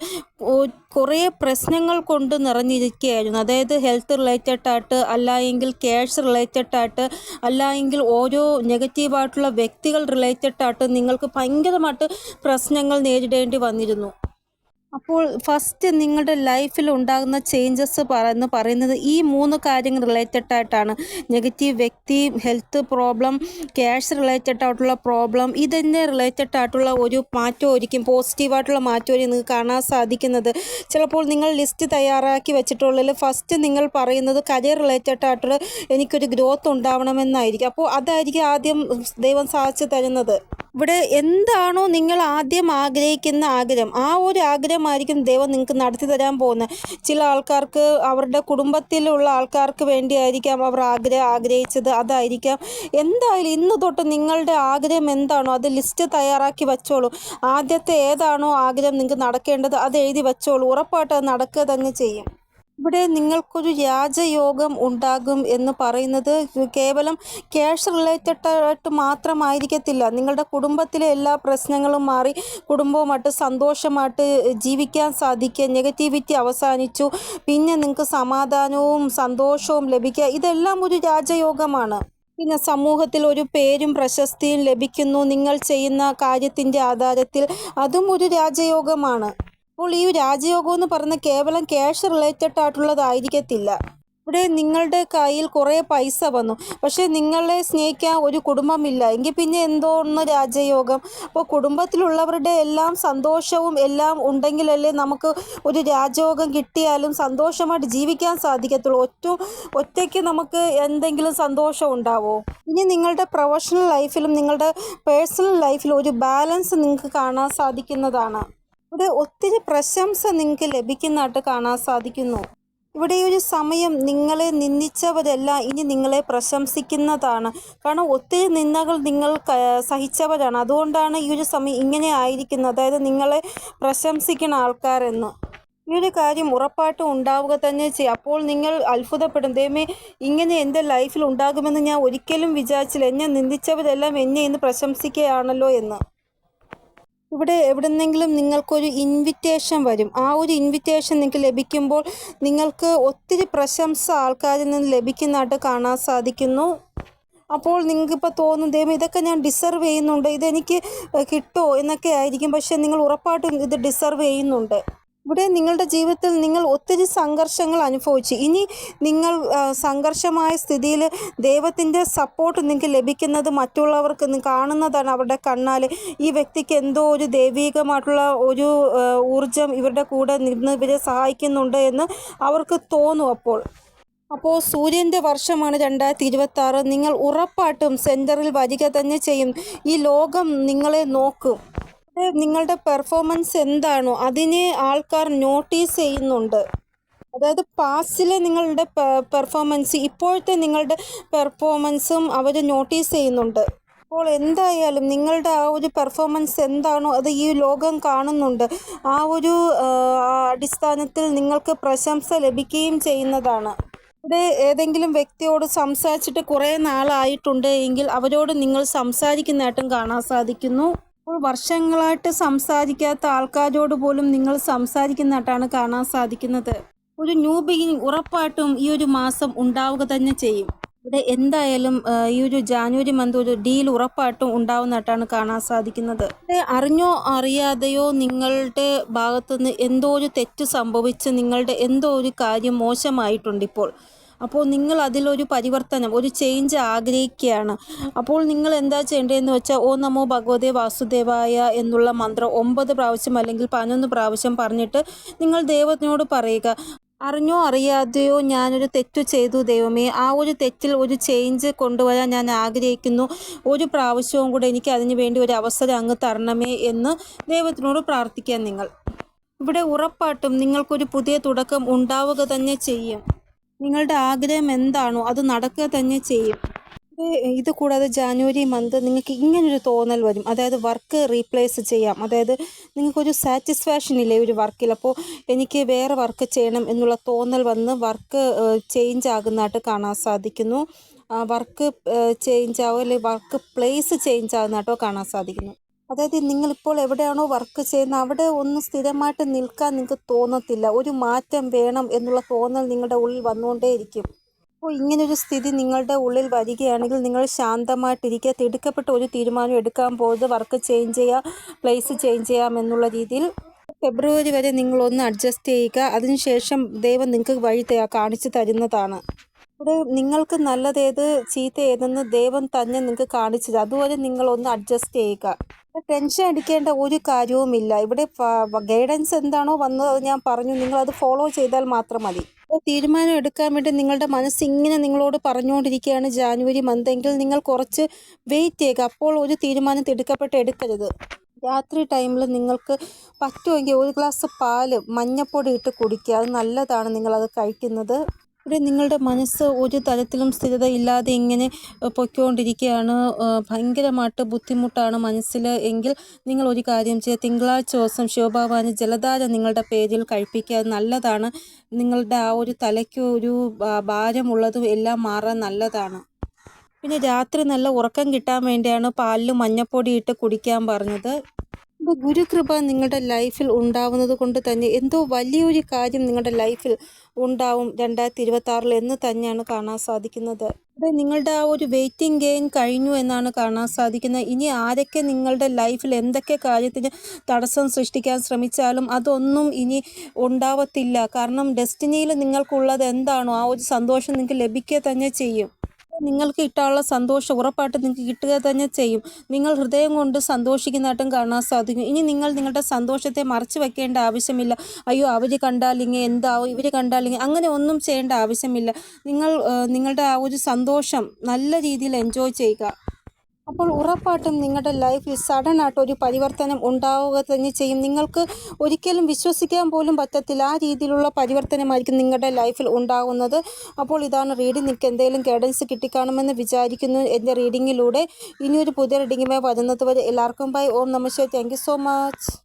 കുറേ പ്രശ്നങ്ങൾ കൊണ്ട് നിറഞ്ഞിരിക്കുകയായിരുന്നു. അതായത് ഹെൽത്ത് റിലേറ്റഡ് ആയിട്ട് അല്ലായെങ്കിൽ ക്യാഷ് റിലേറ്റഡ് ആയിട്ട് അല്ലായെങ്കിൽ ഓരോ നെഗറ്റീവായിട്ടുള്ള വ്യക്തികൾ റിലേറ്റഡ് ആയിട്ട് നിങ്ങൾക്ക് ഭയങ്കരമായിട്ട് പ്രശ്നങ്ങൾ നേരിടേണ്ടി വന്നിരുന്നു. അപ്പോൾ ഫസ്റ്റ് നിങ്ങളുടെ ലൈഫിൽ ഉണ്ടാകുന്ന ചേഞ്ചസ് എന്ന് പറയുന്നത് ഈ മൂന്ന് കാര്യങ്ങൾ റിലേറ്റഡ് ആയിട്ടാണ്. നെഗറ്റീവ് വ്യക്തി ഹെൽത്ത് പ്രോബ്ലം ക്യാഷ് റിലേറ്റഡ് ആയിട്ടുള്ള പ്രോബ്ലം ഇതന്നെ റിലേറ്റഡ് ആയിട്ടുള്ള ഒരു മാറ്റമായിരിക്കും പോസിറ്റീവായിട്ടുള്ള മാറ്റമായിരിക്കും നിങ്ങൾക്ക് കാണാൻ സാധിക്കുന്നത്. ചിലപ്പോൾ നിങ്ങൾ ലിസ്റ്റ് തയ്യാറാക്കി വെച്ചിട്ടുള്ളതിൽ ഫസ്റ്റ് നിങ്ങൾ പറയുന്നത് കരിയർ റിലേറ്റഡ് ആയിട്ടുള്ള എനിക്കൊരു ഗ്രോത്ത് ഉണ്ടാവണമെന്നായിരിക്കും. അപ്പോൾ അതായിരിക്കും ആദ്യം ദൈവം സാധിച്ചു തരുന്നത്. ഇവിടെ എന്താണോ നിങ്ങൾ ആദ്യം ആഗ്രഹിക്കുന്ന ആഗ്രഹം? ആ ഒരു ആഗ്രഹമായിരിക്കും ദൈവം നിങ്ങൾക്ക് നടത്തി തരാൻ പോകുന്നത്. ചില ആൾക്കാർക്ക് അവരുടെ കുടുംബത്തിലുള്ള ആൾക്കാർക്ക് വേണ്ടിയായിരിക്കാം അവർ ആഗ്രഹം ആഗ്രഹിച്ചത് അതായിരിക്കാം. എന്തായാലും ഇന്ന് തൊട്ട് നിങ്ങളുടെ ആഗ്രഹം എന്താണോ അത് ലിസ്റ്റ് തയ്യാറാക്കി വെച്ചോളൂ. ആദ്യത്തെ ഏതാണോ ആഗ്രഹം നിങ്ങൾക്ക് നടക്കേണ്ടത് അത് എഴുതി വെച്ചോളൂ. ഉറപ്പായിട്ട് അത് നടക്കുക തന്നെ ചെയ്യും. ഇവിടെ നിങ്ങൾക്കൊരു രാജയോഗം ഉണ്ടാകും എന്ന് പറയുന്നത് കേവലം ക്യാഷ് റിലേറ്റഡ് ആയിട്ട് മാത്രമായിരിക്കത്തില്ല. നിങ്ങളുടെ കുടുംബത്തിലെ എല്ലാ പ്രശ്നങ്ങളും മാറി കുടുംബവുമായിട്ട് സന്തോഷമായിട്ട് ജീവിക്കാൻ സാധിക്കുക. നെഗറ്റിവിറ്റി അവസാനിച്ചു. പിന്നെ നിങ്ങൾക്ക് സമാധാനവും സന്തോഷവും ലഭിക്കുക. ഇതെല്ലാം ഒരു രാജയോഗമാണ്. പിന്നെ സമൂഹത്തിൽ ഒരു പേരും പ്രശസ്തിയും ലഭിക്കുന്നു. നിങ്ങൾ ചെയ്യുന്ന കാര്യത്തിന്റെ ആധാരത്തിൽ അതും ഒരു രാജയോഗമാണ്. അപ്പോൾ ഈ രാജയോഗം എന്ന് പറയുന്നത് കേവലം ക്യാഷ് റിലേറ്റഡ് ആയിട്ടുള്ളതായിരിക്കത്തില്ല ഇവിടെ നിങ്ങളുടെ കയ്യിൽ കുറേ പൈസ വന്നു. പക്ഷേ നിങ്ങളെ സ്നേഹിക്കാൻ ഒരു കുടുംബമില്ല എങ്കിൽ പിന്നെ എന്തോ ഒന്ന് രാജയോഗം. അപ്പോൾ കുടുംബത്തിലുള്ളവരുടെ എല്ലാം സന്തോഷവും എല്ലാം ഉണ്ടെങ്കിലല്ലേ നമുക്ക് ഒരു രാജയോഗം കിട്ടിയാലും സന്തോഷമായിട്ട് ജീവിക്കാൻ സാധിക്കത്തുള്ളൂ. ഒറ്റ ഒറ്റയ്ക്ക് നമുക്ക് എന്തെങ്കിലും സന്തോഷം ഉണ്ടാവോ? ഇനി നിങ്ങളുടെ പ്രൊഫഷണൽ ലൈഫിലും നിങ്ങളുടെ പേഴ്സണൽ ലൈഫിലും ഒരു ബാലൻസ് നിങ്ങൾക്ക് കാണാൻ സാധിക്കുന്നതാണ്. ഇവിടെ ഒത്തിരി പ്രശംസ നിങ്ങൾക്ക് ലഭിക്കുന്നതായിട്ട് കാണാൻ സാധിക്കുന്നു. ഇവിടെ ഒരു സമയം നിങ്ങളെ നിന്ദിച്ചവരെല്ലാം ഇനി നിങ്ങളെ പ്രശംസിക്കുന്നതാണ്. കാരണം ഒത്തിരി നിന്ദകൾ നിങ്ങൾ സഹിച്ചവരാണ്. അതുകൊണ്ടാണ് ഈ ഒരു സമയം ഇങ്ങനെ ആയിരിക്കുന്നത്. അതായത് നിങ്ങളെ പ്രശംസിക്കുന്ന ആൾക്കാരെന്ന്. ഈ ഒരു കാര്യം ഉറപ്പായിട്ടും ഉണ്ടാവുക തന്നെ ചെയ്യും. അപ്പോൾ നിങ്ങൾ അത്ഭുതപ്പെടും. ദൈവമേ ഇങ്ങനെ എന്റെ ലൈഫിൽ ഉണ്ടാകുമെന്ന് ഞാൻ ഒരിക്കലും വിചാരിച്ചില്ല. എന്നെ നിന്ദിച്ചവരെല്ലാം എന്നെ ഇന്ന് പ്രശംസിക്കുകയാണല്ലോ എന്ന്. ഇവിടെ എവിടെന്നെങ്കിലും നിങ്ങൾക്കൊരു ഇൻവിറ്റേഷൻ വരും. ആ ഒരു ഇൻവിറ്റേഷൻ നിങ്ങൾക്ക് ലഭിക്കുമ്പോൾ നിങ്ങൾക്ക് ഒത്തിരി പ്രശംസ ആൾക്കാരിൽ നിന്ന് ലഭിക്കുന്നതായിട്ട് കാണാൻ സാധിക്കുന്നു. അപ്പോൾ നിങ്ങൾക്കിപ്പോൾ തോന്നും ദൈവം ഇതൊക്കെ ഞാൻ ഡിസർവ് ചെയ്യുന്നുണ്ട്. ഇതെനിക്ക് കിട്ടുമോ എന്നൊക്കെ ആയിരിക്കും. പക്ഷേ നിങ്ങൾ ഉറപ്പായിട്ടും ഇത് ഡിസർവ് ചെയ്യുന്നുണ്ട്. ഇവിടെ നിങ്ങളുടെ ജീവിതത്തിൽ നിങ്ങൾ ഒത്തിരി സംഘർഷങ്ങൾ അനുഭവിച്ചു. ഇനി നിങ്ങൾ സംഘർഷമായ സ്ഥിതിയിൽ ദൈവത്തിന്റെ സപ്പോർട്ട് നിങ്ങൾക്ക് ലഭിക്കുന്നത് മറ്റുള്ളവർക്ക് കാണുന്നതാണ് അവരുടെ കണ്ണാൽ. ഈ വ്യക്തിക്ക് എന്തോ ഒരു ദൈവികമായിട്ടുള്ള ഒരു ഊർജം ഇവരുടെ കൂടെ നിന്ന് ഇവരെ സഹായിക്കുന്നുണ്ട് എന്ന് അവർക്ക് തോന്നും അപ്പോൾ. അപ്പോൾ സൂര്യന്റെ വർഷമാണ് രണ്ടായിരത്തി ഇരുപത്തി ആറ് നിങ്ങൾ ഉറപ്പായിട്ടും സെന്ററിൽ വരിക തന്നെ ചെയ്യും. ഈ ലോകം നിങ്ങളെ നോക്കും. നിങ്ങളുടെ പെർഫോമൻസ് എന്താണോ അതിനെ ആൾക്കാർ നോട്ടീസ് ചെയ്യുന്നുണ്ട്. അതായത് പാസ്റ്റിലെ നിങ്ങളുടെ പെർഫോമൻസ് ഇപ്പോഴത്തെ നിങ്ങളുടെ പെർഫോമൻസും അവർ നോട്ടീസ് ചെയ്യുന്നുണ്ട്. അപ്പോൾ എന്തായാലും നിങ്ങളുടെ ആ ഒരു പെർഫോമൻസ് എന്താണോ അത് ഈ ലോകം കാണുന്നുണ്ട്. ആ ഒരു അടിസ്ഥാനത്തിൽ നിങ്ങൾക്ക് പ്രശംസ ലഭിക്കുകയും ചെയ്യുന്നതാണ്. ഇവിടെ ഏതെങ്കിലും വ്യക്തിയോട് സംസാരിച്ചിട്ട് കുറേ നാളായിട്ടുണ്ട് എങ്കിൽ അവരോട് നിങ്ങൾ സംസാരിക്കുന്നതായിട്ടും കാണാൻ സാധിക്കുന്നു. അപ്പോൾ വർഷങ്ങളായിട്ട് സംസാരിക്കാത്ത ആൾക്കാരോട് പോലും നിങ്ങൾ സംസാരിക്കുന്നതായിട്ടാണ് കാണാൻ സാധിക്കുന്നത്. ഒരു ന്യൂ ബിഗിനിങ് ഉറപ്പായിട്ടും ഈ ഒരു മാസം ഉണ്ടാവുക തന്നെ ചെയ്യും. ഇവിടെ എന്തായാലും ഈ ഒരു ജാനുവരി മന്ത് ഒരു ഡീൽ ഉറപ്പായിട്ടും ഉണ്ടാവുന്നതായിട്ടാണ് കാണാൻ സാധിക്കുന്നത്. അറിഞ്ഞോ അറിയാതെയോ നിങ്ങളുടെ ഭാഗത്തുനിന്ന് എന്തോ ഒരു തെറ്റ് സംഭവിച്ച് നിങ്ങളുടെ എന്തോ ഒരു കാര്യം മോശമായിട്ടുണ്ട് ഇപ്പോൾ. അപ്പോൾ നിങ്ങൾ അതിലൊരു പരിവർത്തനം ഒരു ചേഞ്ച് ആഗ്രഹിക്കുകയാണ്. അപ്പോൾ നിങ്ങൾ എന്താ ചെയ്യേണ്ടതെന്ന് വെച്ചാൽ ഓ നമോ ഭഗവതേ വാസുദേവായ എന്നുള്ള മന്ത്രം ഒമ്പത് പ്രാവശ്യം അല്ലെങ്കിൽ പതിനൊന്ന് പ്രാവശ്യം പറഞ്ഞിട്ട് നിങ്ങൾ ദൈവത്തിനോട് പറയുക. അറിഞ്ഞോ അറിയാതെയോ ഞാനൊരു തെറ്റു ചെയ്തു ദൈവമേ ആ ഒരു തെറ്റിൽ ഒരു ചേഞ്ച് കൊണ്ടുവരാൻ ഞാൻ ആഗ്രഹിക്കുന്നു. ഒരു പ്രാവശ്യവും കൂടെ എനിക്ക് അതിനു വേണ്ടി ഒരു അവസരം അങ്ങ് തരണമേ എന്ന് ദൈവത്തിനോട് പ്രാർത്ഥിക്കാൻ നിങ്ങൾ. ഇവിടെ ഉറപ്പായിട്ടും നിങ്ങൾക്കൊരു പുതിയ തുടക്കം ഉണ്ടാവുക തന്നെ ചെയ്യും. നിങ്ങളുടെ ആഗ്രഹം എന്താണോ അത് നടക്കുക തന്നെ ചെയ്യും. ഇത് കൂടാതെ ജാനുവരി മന്ത് നിങ്ങൾക്ക് ഇങ്ങനൊരു തോന്നൽ വരും. അതായത് വർക്ക് റീപ്ലേസ് ചെയ്യാം. അതായത് നിങ്ങൾക്കൊരു സാറ്റിസ്ഫാക്ഷൻ ഇല്ലേ ഒരു വർക്കിൽ അപ്പോൾ എനിക്ക് വേറെ വർക്ക് ചെയ്യണം എന്നുള്ള തോന്നൽ വന്ന് വർക്ക് ചേഞ്ച് ആകുന്നതായിട്ട് കാണാൻ സാധിക്കുന്നു. വർക്ക് ചേഞ്ച് ആവുക അല്ലെങ്കിൽ വർക്ക് പ്ലേസ് ചേഞ്ച് ആകുന്നതായിട്ടോ കാണാൻ സാധിക്കുന്നു. അതായത് നിങ്ങളിപ്പോൾ എവിടെയാണോ വർക്ക് ചെയ്യുന്നത് അവിടെ ഒന്ന് സ്ഥിരമായിട്ട് നിൽക്കാൻ നിങ്ങൾക്ക് തോന്നത്തില്ല. ഒരു മാറ്റം വേണം എന്നുള്ള തോന്നൽ നിങ്ങളുടെ ഉള്ളിൽ വന്നുകൊണ്ടേയിരിക്കും. അപ്പോൾ ഇങ്ങനൊരു സ്ഥിതി നിങ്ങളുടെ ഉള്ളിൽ വരികയാണെങ്കിൽ നിങ്ങൾ ശാന്തമായിട്ടിരിക്കുക തിടുക്കപ്പെട്ട ഒരു തീരുമാനം എടുക്കാൻ പോകരുത് വർക്ക് ചേഞ്ച് ചെയ്യുക പ്ലേസ് ചേഞ്ച് ചെയ്യാം എന്നുള്ള രീതിയിൽ ഫെബ്രുവരി വരെ നിങ്ങളൊന്ന് അഡ്ജസ്റ്റ് ചെയ്യുക. അതിനുശേഷം ദൈവം നിങ്ങൾക്ക് വഴി കാണിച്ചു തരുന്നതാണ്. ഇവിടെ നിങ്ങൾക്ക് നല്ലതേത് ചീത്ത ഏതെന്ന് ദൈവം തന്നെ നിങ്ങൾക്ക് കാണിച്ചത് അതുപോലെ നിങ്ങൾ ഒന്ന് അഡ്ജസ്റ്റ് ചെയ്യുക. ടെൻഷൻ അടിക്കേണ്ട ഒരു കാര്യവുമില്ല ഇവിടെ ഗൈഡൻസ് എന്താണോ വന്നത് ഞാൻ പറഞ്ഞു. നിങ്ങൾ അത് ഫോളോ ചെയ്താൽ മാത്രം മതി. തീരുമാനം എടുക്കാൻ വേണ്ടി നിങ്ങളുടെ മനസ്സ് ഇങ്ങനെ നിങ്ങളോട് പറഞ്ഞുകൊണ്ടിരിക്കുകയാണ് ജാനുവരി മന്ത് നിങ്ങൾ കുറച്ച് വെയിറ്റ് ചെയ്യുക. അപ്പോൾ ഒരു തീരുമാനം തിടുക്കപ്പെട്ട് എടുക്കരുത്. രാത്രി ടൈമിൽ നിങ്ങൾക്ക് പറ്റുമെങ്കിൽ ഒരു ഗ്ലാസ് പാൽ മഞ്ഞപ്പൊടി ഇട്ട് കുടിക്കുക. അത് നല്ലതാണ്. നിങ്ങളത് കഴിക്കുന്നത് ഇവിടെ നിങ്ങളുടെ മനസ്സ് ഒരു തരത്തിലും സ്ഥിരത ഇല്ലാതെ ഇങ്ങനെ പൊയ്ക്കൊണ്ടിരിക്കുകയാണ്. ഭയങ്കരമായിട്ട് ബുദ്ധിമുട്ടാണ് മനസ്സിൽ. എങ്കിൽ നിങ്ങൾ ഒരു കാര്യം ചെയ്യുക. തിങ്കളാഴ്ച ദിവസം ശിവഭഗവാന് ജലധാര നിങ്ങളുടെ പേരിൽ കഴിപ്പിക്കുക. നല്ലതാണ്. നിങ്ങളുടെ ആ ഒരു തലയ്ക്ക് ഒരു ഭാരമുള്ളതും എല്ലാം മാറാൻ നല്ലതാണ്. പിന്നെ രാത്രി നല്ല ഉറക്കം കിട്ടാൻ വേണ്ടിയാണ് പാലിൽ മഞ്ഞപ്പൊടി ഇട്ട് കുടിക്കാൻ പറഞ്ഞത്. ഇത് ഗുരുകൃപ നിങ്ങളുടെ ലൈഫിൽ ഉണ്ടാവുന്നത് കൊണ്ട് തന്നെ എന്തോ വലിയൊരു കാര്യം നിങ്ങളുടെ ലൈഫിൽ ഉണ്ടാവും രണ്ടായിരത്തി ഇരുപത്തി ആറിൽ എന്ന് തന്നെയാണ് കാണാൻ സാധിക്കുന്നത്. ഇവിടെ നിങ്ങളുടെ ആ ഒരു വെയിറ്റിംഗ് ഗെയിൻ കഴിഞ്ഞു എന്നാണ് കാണാൻ സാധിക്കുന്നത്. ഇനി ആരൊക്കെ നിങ്ങളുടെ ലൈഫിൽ എന്തൊക്കെ കാര്യത്തിന് തടസ്സം സൃഷ്ടിക്കാൻ ശ്രമിച്ചാലും അതൊന്നും ഇനി ഉണ്ടാവത്തില്ല. കാരണം ഡെസ്റ്റിനിയിൽ നിങ്ങൾക്കുള്ളത് എന്താണോ ആ ഒരു സന്തോഷം നിങ്ങൾക്ക് ലഭിക്കുക തന്നെ ചെയ്യും. നിങ്ങൾക്ക് കിട്ടാനുള്ള സന്തോഷം ഉറപ്പായിട്ട് നിങ്ങൾക്ക് കിട്ടുക തന്നെ ചെയ്യും. നിങ്ങൾ ഹൃദയം കൊണ്ട് സന്തോഷിക്കുന്നതായിട്ടും കാണാൻ സാധിക്കും. ഇനി നിങ്ങൾ നിങ്ങളുടെ സന്തോഷത്തെ മറച്ചു വെക്കേണ്ട ആവശ്യമില്ല. അയ്യോ അവർ കണ്ടാൽ ഇങ്ങനെ എന്താവും? ഇവർ കണ്ടാൽ ഇങ്ങനെ അങ്ങനെ ഒന്നും ചെയ്യേണ്ട ആവശ്യമില്ല. നിങ്ങൾ നിങ്ങളുടെ ആ ഒരു സന്തോഷം നല്ല രീതിയിൽ എൻജോയ് ചെയ്യുക. അപ്പോൾ ഉറപ്പായിട്ടും നിങ്ങളുടെ ലൈഫിൽ സഡൻ ആയിട്ട് ഒരു പരിവർത്തനം ഉണ്ടാവുക തന്നെ ചെയ്യും. നിങ്ങൾക്ക് ഒരിക്കലും വിശ്വസിക്കാൻ പോലും പറ്റത്തില്ല ആ രീതിയിലുള്ള പരിവർത്തനമായിരിക്കും നിങ്ങളുടെ ലൈഫിൽ ഉണ്ടാകുന്നത് അപ്പോൾ ഇതാണ് റീഡിംഗ് നിങ്ങൾക്ക് എന്തെങ്കിലും ഗൈഡൻസ് കിട്ടിക്കാണുമെന്ന് വിചാരിക്കുന്നു എന്റെ റീഡിങ്ങിലൂടെ ഇനിയൊരു പുതിയ റീഡിങ്ങുമായി വരുന്നത് വരെ എല്ലാവർക്കും bye Om namaste thank so much